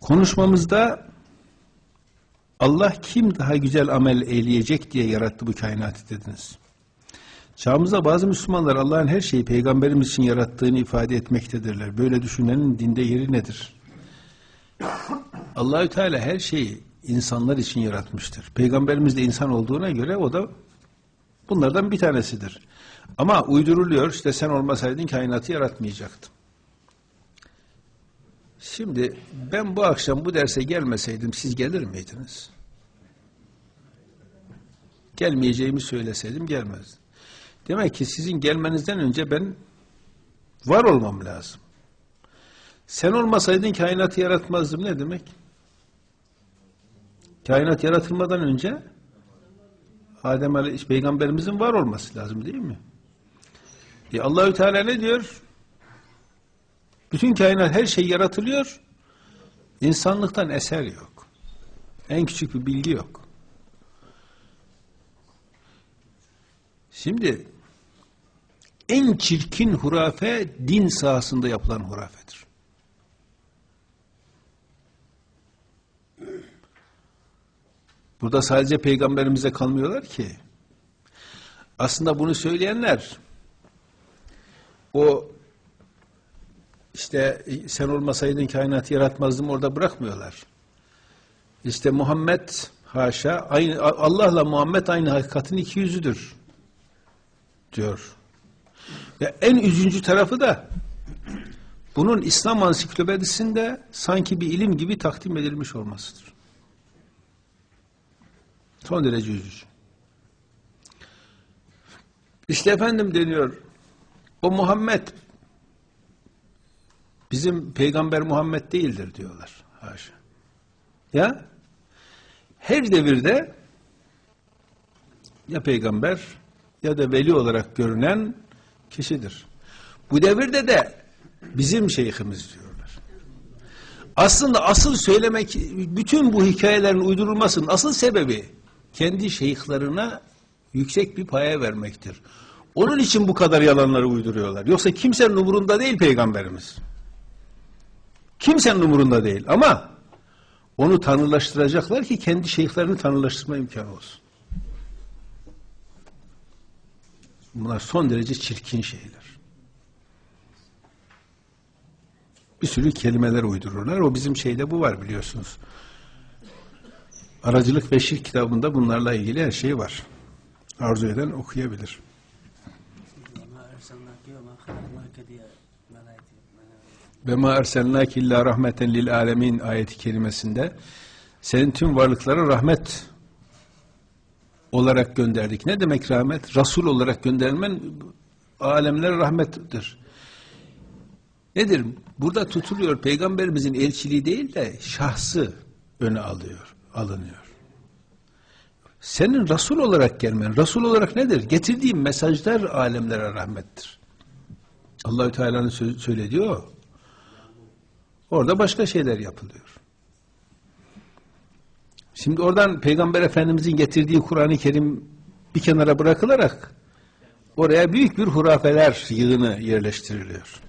Konuşmamızda Allah kim daha güzel amel eyleyecek diye yarattı bu kainatı dediniz. Çağımızda bazı Müslümanlar Allah'ın her şeyi peygamberimiz için yarattığını ifade etmektedirler. Böyle düşünenin dinde yeri nedir? Allahü Teala her şeyi insanlar için yaratmıştır. Peygamberimiz de insan olduğuna göre o da bunlardan bir tanesidir. Ama uyduruluyor işte sen olmasaydın kainatı yaratmayacaktım. Şimdi ben bu akşam bu derse gelmeseydim siz gelir miydiniz? Gelmeyeceğimi söyleseydim gelmezdim. Demek ki sizin gelmenizden önce ben var olmam lazım. Sen olmasaydın kainatı yaratmazdım ne demek? Kainat yaratılmadan önce Adem Aleyhisselam peygamberimizin var olması lazım değil mi? E Allahü Teala ne diyor? Bütün kainat her şey yaratılıyor. İnsanlıktan eser yok. En küçük bir bilgi yok. Şimdi en çirkin hurafe din sahasında yapılan hurafedir. Burada sadece peygamberimize kalmıyorlar ki. Aslında bunu söyleyenler o işte sen olmasaydın kainatı yaratmazdım orada bırakmıyorlar. İşte Muhammed haşa aynı Allah'la Muhammed aynı hakikatin iki yüzüdür diyor. Ve en üzüncü tarafı da bunun İslam ansiklopedisinde sanki bir ilim gibi takdim edilmiş olmasıdır. Son derece üzücü. İşte efendim deniyor o Muhammed bizim peygamber Muhammed değildir diyorlar. Haşa. Ya her devirde ya peygamber ya da veli olarak görünen kişidir. Bu devirde de bizim şeyhimiz diyorlar. Aslında asıl söylemek bütün bu hikayelerin uydurulmasının asıl sebebi kendi şeyhlerine yüksek bir paya vermektir. Onun için bu kadar yalanları uyduruyorlar. Yoksa kimsenin umurunda değil peygamberimiz. Kimsenin umurunda değil ama onu tanrılaştıracaklar ki kendi şeyhlerini tanrılaştırma imkanı olsun. Bunlar son derece çirkin şeyler. Bir sürü kelimeler uydururlar. O bizim şeyde bu var biliyorsunuz. Aracılık ve Şirk kitabında bunlarla ilgili her şey var. Arzu eden okuyabilir. Ve ma erselnâke illâ rahmeten lil âlemin ayeti kerimesinde senin tüm varlıklara rahmet olarak gönderdik. Ne demek rahmet? Rasul olarak göndermen alemlere rahmettir. Nedir? Burada tutuluyor peygamberimizin elçiliği değil de şahsı öne alıyor, alınıyor. Senin Rasul olarak gelmen, Rasul olarak nedir? Getirdiğin mesajlar alemlere rahmettir. Allahü Teala'nın söylediği o. Orada başka şeyler yapılıyor. Şimdi oradan Peygamber Efendimizin getirdiği Kur'an-ı Kerim bir kenara bırakılarak oraya büyük bir hurafeler yığını yerleştiriliyor.